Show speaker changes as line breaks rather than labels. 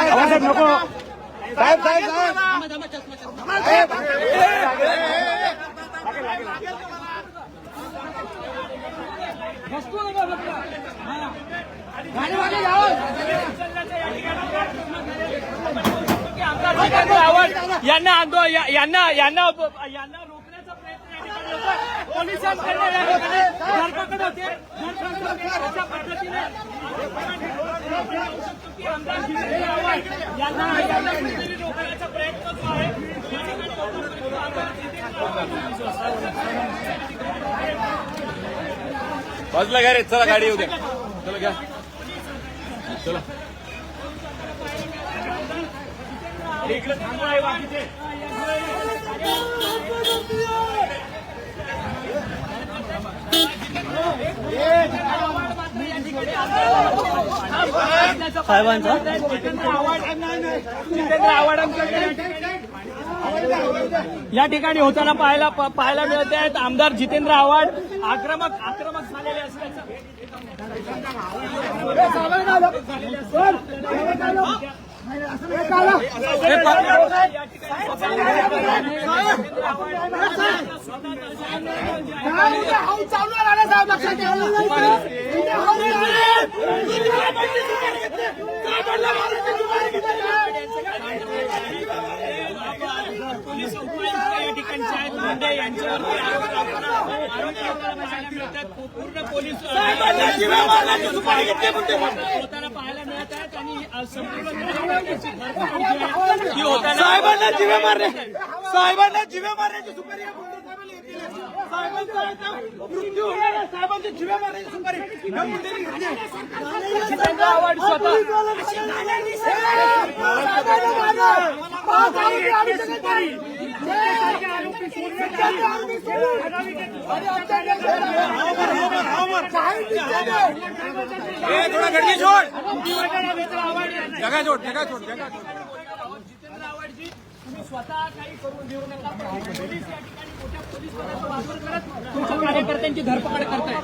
साहेब नको साहेब साहेब साहेब
यांना यांना यांना यांना रोखण्याचा प्रयत्न या ठिकाणी होतोय. पोलिसांकडनं या ठिकाणी धरपकड होते धरपकड होते. अशा पद्धतीने की आमदार जितेंद्र आव्हाड यांना यांना कुठेतरी रोखण्याचा प्रयत्न जो आहे या ठिकाणी होतो. आमदार जितेंद्र आव्हाड
बाजूला घ्या रे चला गाडी येऊ द्या चला घ्या चला
साहेबांचा? या ठिकाणी होताना पाहायला पाहायला मिळत आहेत. आमदार जितेंद्र आव्हाड आक्रमक आक्रमक झालेले असल्याचं पोलीस उपायुक्त या ठिकाणचे आहेत मुंडे यांच्यावरती आरोप पूर्ण पोलीस
साहेबांना जिवे मारणे साहेबांना जिवे मारण्याची सुपारी. साहेबांचा मृत्यू होणार आहे. साहेबांची जिवे मारण्याची सुपारी या
थोडा गड्डी सोड जगा सोड जगा सोड जगा छोड
जितेंद्र आव्हाडजी तुम्ही स्वतः काही करून देऊ नका. पोलीस या ठिकाणी मोठ्या पोलीस पदाचा वापर करत तुमच्या कार्यकर्त्यांची धरपकड करताय.